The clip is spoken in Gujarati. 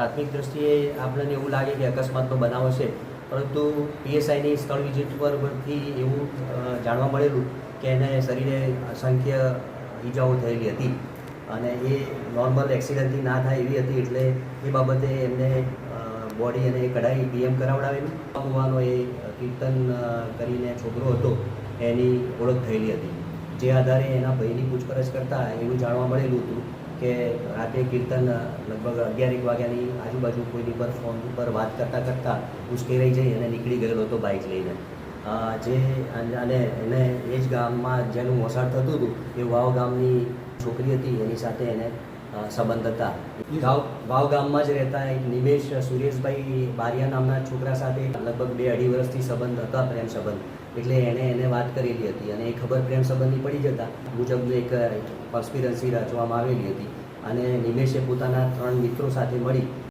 પ્રાથમિક દ્રષ્ટિએ આપણને એવું લાગે કે અકસ્માતનો બનાવ છે, પરંતુ પીએસઆઈની સ્થળ વિઝિટ પર પરથી એવું જાણવા મળેલું કે એને શરીરે અસંખ્ય ઈજાઓ થયેલી હતી અને એ નોર્મલ એક્સિડન્ટથી ના થાય એવી હતી એટલે એ બાબતે એમને બોડી અને કઢાઈ પીએમ કરાવડાવેલું. હોવાનો એ કીર્તન કરીને છોકરો હતો, એની ઓળખ થયેલી હતી. જે આધારે એના ભાઈની પૂછપરછ કરતાં એવું જાણવા મળેલું હતું કે રાતે કીર્તન, લગભગ અગિયાર એક વાગ્યાની આજુબાજુ કોઈની પર ફોન ઉપર વાત કરતાં કરતાં ઉશ્કેરાઈ જઈ અને નીકળી ગયેલો હતો બાઇક લઈને. જે અને એને એ જ ગામમાં જેનું મોસાળ થતું હતું, એ વાવ ગામની છોકરી હતી, એની સાથે એને સંબંધ હતા. ભાવ વાવ ગામમાં જ રહેતા એક નિમેશ સુરેશભાઈ બારિયા નામના છોકરા સાથે લગભગ બે અઢી વર્ષથી સંબંધ હતા, પ્રેમ સંબંધ. એટલે એણે એને વાત કરેલી હતી અને એ ખબર પ્રેમ સંબંધની પડી જતા મુજબનું એક કોન્સ્પિરન્સી રચવામાં આવેલી હતી. અને નિમેશે પોતાના ત્રણ મિત્રો સાથે મળી